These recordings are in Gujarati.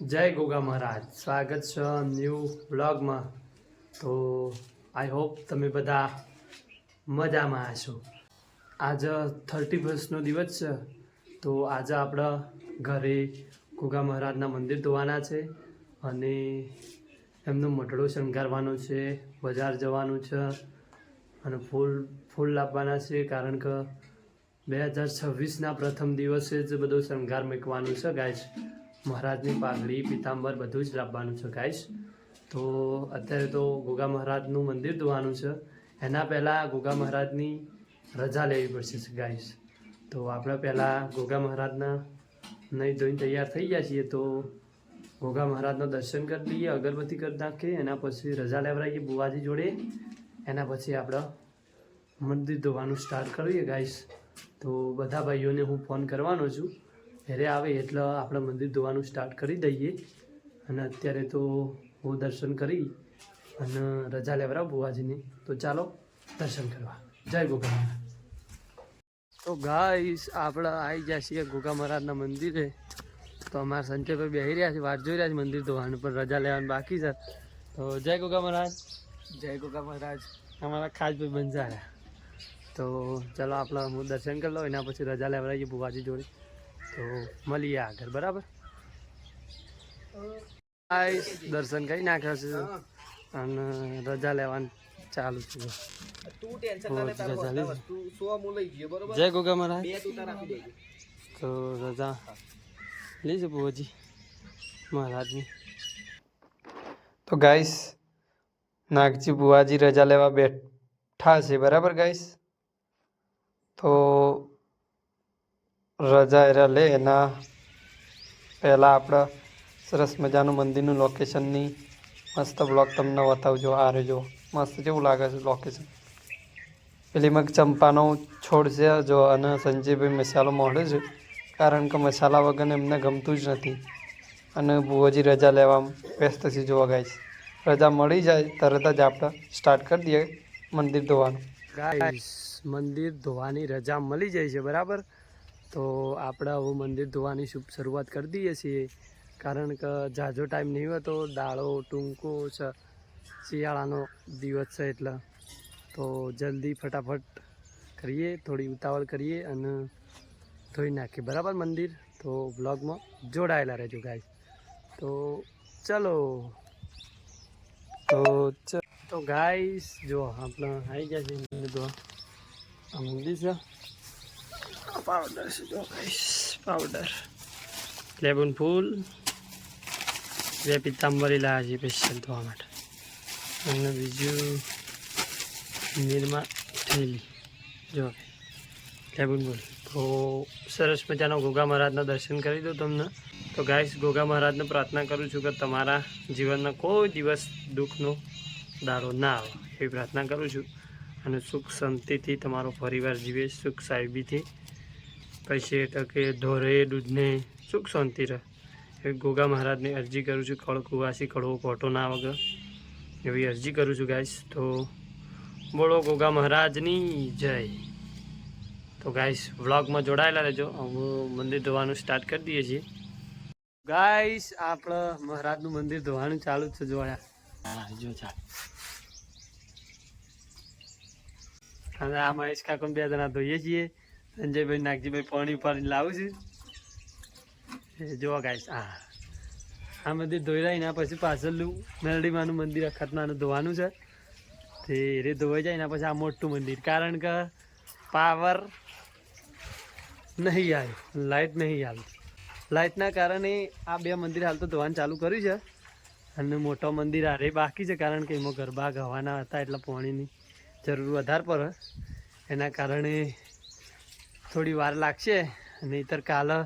જય ગોગા મહારાજ. સ્વાગત છે ન્યૂ બ્લોગમાં તો આઈ હોપ તમે બધા મજામાં હશો. આજે થર્ટી ફર્સ્ટનો દિવસ છે. તો આજે આપણે ઘરે ગોગા મહારાજના મંદિર ધોવાના છે અને એમનો મટડો શણગારવાનો છે, બજાર જવાનું છે અને ફૂલ ફૂલ લાવવાના છે કારણ કે બે હજાર છવ્વીસના પ્રથમ દિવસે જ બધો શણગાર મૂકવાનું છે ગાઈશ મહારાજની પાઘડી પિતાંબર બધું જ લાવવાનું છે ગાઈશ તો અત્યારે તો ગોગા મહારાજનું મંદિર ધોવાનું છે. એના પહેલાં ગોગા મહારાજની રજા લેવી પડશે ગાઈશ તો આપણે પહેલાં ગોગા મહારાજના નહીં ધોઈને તૈયાર થઈ ગયા છીએ, તો ગોગા મહારાજના દર્શન કરી લઈએ, અગરબત્તી કરી નાખીએ, એના પછી રજા લેવડાવીએ બુવાજી જોડે. એના પછી આપણે મંદિર ધોવાનું સ્ટાર્ટ કરીએ ગાઈશ તો બધા ભાઈઓને હું ફોન કરવાનો છું. ઘરે આવે એટલે આપણે મંદિર ધોવાનું સ્ટાર્ટ કરી દઈએ. અને અત્યારે તો હું દર્શન કરી અને રજા લેવડાવ બુવાજીને તો ચાલો દર્શન કરવા. જય ગોગા મહારાજ. તો ગાઈસ આપણે આવી ગયા છીએ ગોગા મહારાજના મંદિરે. તો અમારા સંજયભાઈ બેસી રહ્યા છે વાત જોઈ રહ્યા છે મંદિર ધોવાનું પણ રજા લેવાનું બાકી છે. તો જય ગોગા મહારાજ. જય ગોગા મહારાજ. અમારા ખાસ ભાઈ બંધાયા તો ચાલો આપણે હું દર્શન કરી લઉં એના પછી રજા લેવડાવીએ બુવાજી જોડે. તો મળીએ આગળ બરાબર? દર્શન કરી નાખ્યા છે. અને રજા લેવાનું ચાલુ છે. જય ગોગા મહારાજ. તું રજા લઈશું બુવાજી મહારાજની. તો ગાઈસ નાગજી બુવાજી રજા લેવા બેઠા છે બરાબર ગાઈસ તો રજા લે, એના પહેલાં આપણે સરસ મજાનું મંદિરનું લોકેશનની મસ્ત બ્લોગ તમને બતાવજો, આ રહેજો મસ્ત જેવું લાગે છે લોકેશન પેલી મગ ચંપાનો છોડ છે, જો અને સંજયભાઈ મસાલો મોડે છે. કારણ કે મસાલા વગર એમને ગમતું જ નથી. અને ભુવાજી રજા લેવામાં વ્યસ્ત છે જોવા ગાય છે રજા મળી જાય, તરત જ આપણે સ્ટાર્ટ કરી દઈએ મંદિર ધોવાનું. મંદિર ધોવાની રજા મળી જાય છે, બરાબર? તો આપણે હવે મંદિર ધોવાની શુભ શરૂઆત કરી દઈએ છીએ. કારણ કે ઝાઝો ટાઈમ નહીં હોતો દાળો, ટૂંકો છે શિયાળાનો દિવસ છે એટલે. તો જલ્દી ફટાફટ કરીએ, થોડી ઉતાવળ કરીએ અને ધોઈ નાખીએ. બરાબર મંદિર? તો બ્લોગમાં જોડાયેલા રહેજો ગાઈસ તો ચલો. તો તો ગાઈસ જો આપણે આવી ગયા છે મંદિર ધોવા. આ મંદિર છે. પાવડર છે જો ગાઈસ પાવડર લેબન ફૂલ બે પિત્તાંબરી લાવ્યા છે સ્પેશિયલ ધોવા માટે અને બીજું નિરમા થેલી જો લેબન ફૂલ તો સરસ મજાનો ગોગા મહારાજના દર્શન કરી દો તમને તો ગાઈસ ગોગા મહારાજને પ્રાર્થના કરું છું કે તમારા જીવનમાં કોઈ દિવસ દુઃખનો દાડો ના આવે એવી પ્રાર્થના કરું છું અને સુખ શાંતિથી તમારો પરિવાર જીવે સુખ સાહેબીથી પૈસે ટકે ધોરે, દૂધને સુખ શાંતિ રહે. એ ગોગા મહારાજની અરજી કરું છું, કળ કુવાસી કડવો ખોટો ના વગર. એવી અરજી કરું છું, ગાઈસ. તો બોલો ગોગા મહારાજની જય. તો ગાઈસ, વ્લોગમાં જોડાયેલા રહેજો. હવે મંદિર ધોવાનું સ્ટાર્ટ કરી દઈએ છીએ. ગાઈસ, આપણે મહારાજનું મંદિર ધોવાનું ચાલુ જ છે જોયા જો ચાલ. અને આ મહેશ કાકો બે જણા ધોઈએ છીએ. સંજયભાઈ, નાગજીભાઈ પાણી પાણી લાવું છું. એ ગાઈશ હા આ. મંદિર ધોઈ એના પછી પાછળનું મેરડીમાનું મંદિર અખતમાનું ધોવાનું છે. તે રે ધોવાઈ જાય એના પછી આ મોટું મંદિર. કારણ કે પાવર નહીં આવે લાઇટ નહીં આવતી લાઇટના કારણે આ બે મંદિર હાલ તો ધોવાનું ચાલુ કર્યું છે. અને મોટો મંદિર હારે બાકી છે કારણ કે એમાં ગરબા ગવાના હતા એટલે પાણીની જરૂર વધારે પડે. એના કારણે થોડી વાર લાગશે. નહીતર કાલે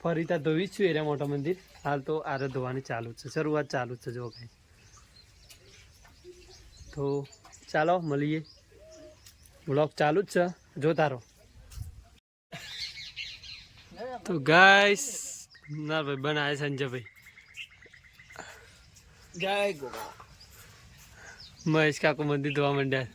ફરી ત્યાં જ છું એરિયા મોટો મંદિર. હાલ તો આરે ધોવાની ચાલુ જ છે. શરૂઆત ચાલુ જ છે જો કંઈ. તો ચાલો મળીએ. બ્લોગ ચાલુ જ છે. જોતા રહો તો ગાઈસ ના ભાઈ બનાવે સંજયભાઈ જય ગોગા મહેશ કાકુ મંદિર ધોવા માંડ્યા.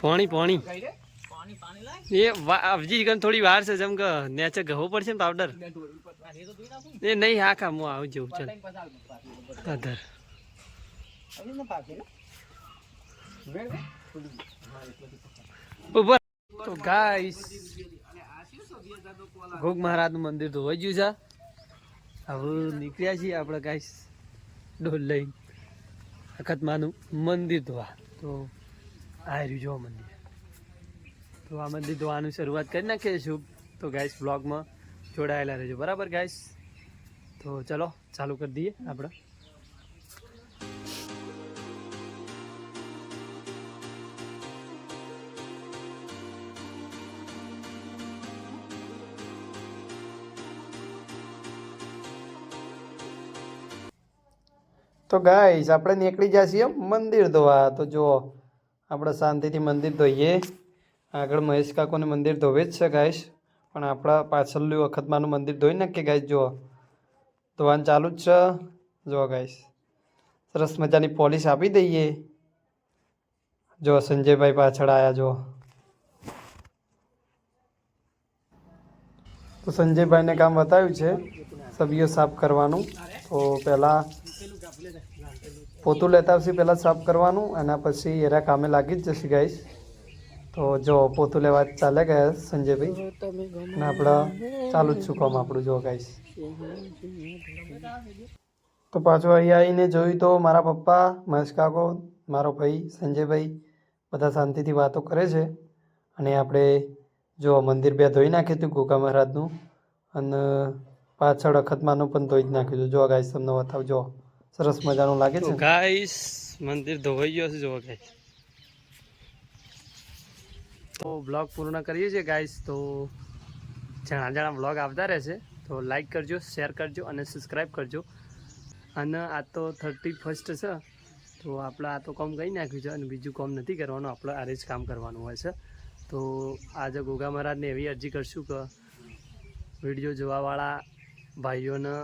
પાણી પાણી. એ વા- હજી થોડી વાર છે જેમ કે નેચે ઘવો પડશે ને પાવડર એ નહીં હા ખા હું આવી જવું ચાલ. અધર. ઉપર તો ગાઈસ હજારનો મહારાજનું મંદિર ધોવાઈ ગયું છે. હવે નીકળ્યા છીએ આપણે ગાઈસ ડોલ લઈને અખતમાનું મંદિર ધોવા. તો આ રહ્યું જો મંદિર. તો આ મંદિર ધોવાનું શરૂઆત કરી નાખીએ છું તો ગાઈસ બ્લોગમાં જોડાયેલા રહેજો. બરાબર ગાઈસ તો ચલો, ચાલુ કરી દઈએ આપણે. તો ગાઈસ આપણે નીકળી જઈએ મંદિર ધોવા તો જુઓ આપણે શાંતિથી મંદિર ધોઈએ. આગળ મહેશ કાકોને મંદિર ધોવે જ છે, ગાઈશ. પણ આપણા પાછળની વખતમાંનું મંદિર ધોઈ નાખીએ, ગાઈશ, જુઓ. ધોવાનું ચાલુ જ છે. જુઓ, ગાઈશ. સરસ મજાની પોલિશ આપી દઈએ. જો સંજયભાઈ પાછળ આવ્યા જુઓ. તો સંજયભાઈને કામ બતાવ્યું છે. સભ્યો સાફ કરવાનું. તો પહેલાં પોતું લેતા આવશે પહેલાં સાફ કરવાનું, એના પછી એરા કામે લાગી જ જશે ગાઈસ તો જો, પોતું લેવા ચાલે ગયા સંજયભાઈ. અને આપણે ચાલુ જ છું કામ આપણું, જો ગાઈશ તો પાછું અહીંયા આવીને જોયું તો મારા પપ્પા, મહેશ કાકો, મારો ભાઈ, સંજયભાઈ બધા શાંતિથી વાતો કરે છે. અને આપણે જો મંદિર બે ધોઈ નાખ્યું હતું ગોગા મહારાજનું, અને પાછળ અખતમાનું પણ ધોઈ જ નાખ્યું હતું. જો ગાઈશ તમને બતાવજો સરસ મજાનું લાગે છે. ગાઈસ મંદિર ધોવાઈ ગયો છે જો ગાઈસ તો બ્લોગ પૂર્ણ કરીએ છીએ ગાઈસ તો જણા જણા બ્લોગ આવતા રહેશે. તો લાઈક કરજો શેર કરજો અને સબસ્ક્રાઈબ કરજો. અને આ તો થર્ટી ફર્સ્ટ છે. તો આપણે આ તો કામ કરી નાખ્યું છે અને બીજું કામ નથી કરવાનું આપણે આ જ કામ કરવાનું હોય છે. તો આજે ગોગા મહારાજને એવી અરજી કરશું કે વીડિયો જોવાવાળા ભાઈઓને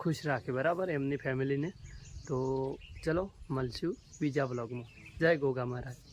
ખુશ રાખે બરાબર? એમની ફેમિલીને તો ચલો મળશું બીજા બ્લોગમાં જય ગોગા મહારાજ.